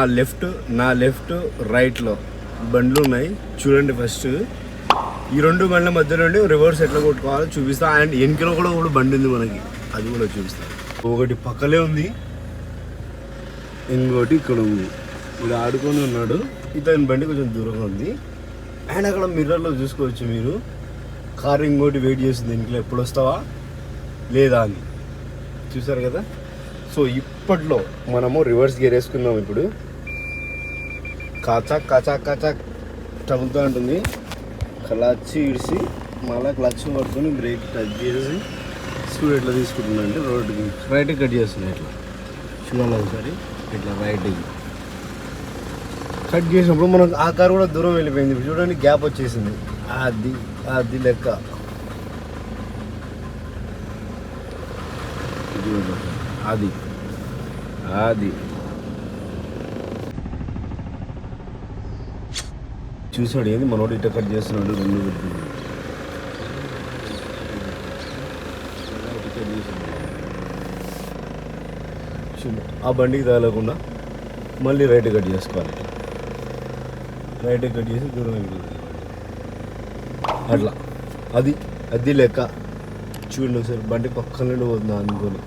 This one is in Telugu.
నా లెఫ్ట్ నా లెఫ్ట్ రైట్లో బండ్లు ఉన్నాయి. చూడండి ఫస్ట్. ఈ రెండు బండ్ల మధ్య నుండి రివర్స్ ఎట్లా కొట్టుకోవాలో చూపిస్తా. అండ్ వెనకలో కూడా ఒకటి బండి ఉంది మనకి. అది కూడా చూపిస్తా. ఒకటి పక్కలే ఉంది. ఇంకోటి ఇక్కడ ఉంది. ఇది ఆడుకొని ఉన్నాడు. ఇతని బండి కొంచెం దూరంగా ఉంది. అండ్ అక్కడ మిర్రర్లో చూసుకోవచ్చు మీరు. కార్ ఇంకోటి వెయిట్ చేస్తుంది. ఇంట్లో ఎప్పుడు వస్తావా? లేదా అని. చూసారు కదా? సో ఇప్పట్లో మనము రివర్స్ గేర్ వేసుకున్నాం ఇప్పుడు. కాచాక్ కాచాక్ కాచాక్ తగులుతూ ఉంటుంది. క్లచ్ ఇడిసి మళ్ళీ క్లచ్ పట్టుకొని బ్రేక్ టచ్ చేసి స్పీడ్ ఎట్లా తీసుకుంటున్నా అంటే రోడ్డుకి రైట్ కట్ చేస్తున్నాయి ఇట్లా చూడాలి ఒకసారి. ఇట్లా రైట్కి కట్ చేసినప్పుడు మనకు ఆ కారు కూడా దూరం వెళ్ళిపోయింది. చూడండి గ్యాప్ వచ్చేసింది. అది అది లెక్క. అది. అది. చూసాడు ఏంది మనోడు ఇట్ట కట్ చేస్తున్నాడు రెండు పెట్టుకుని. ఆ బండికి తగలకుండా మళ్ళీ రైట్ కట్ చేసుకోవాలి. రైట్ కట్ చేసి దూరం అట్లా. అది అది లెక్క. చూడండి ఒకసారి బండి పక్కన నుండి పోతుంది అనుకోని.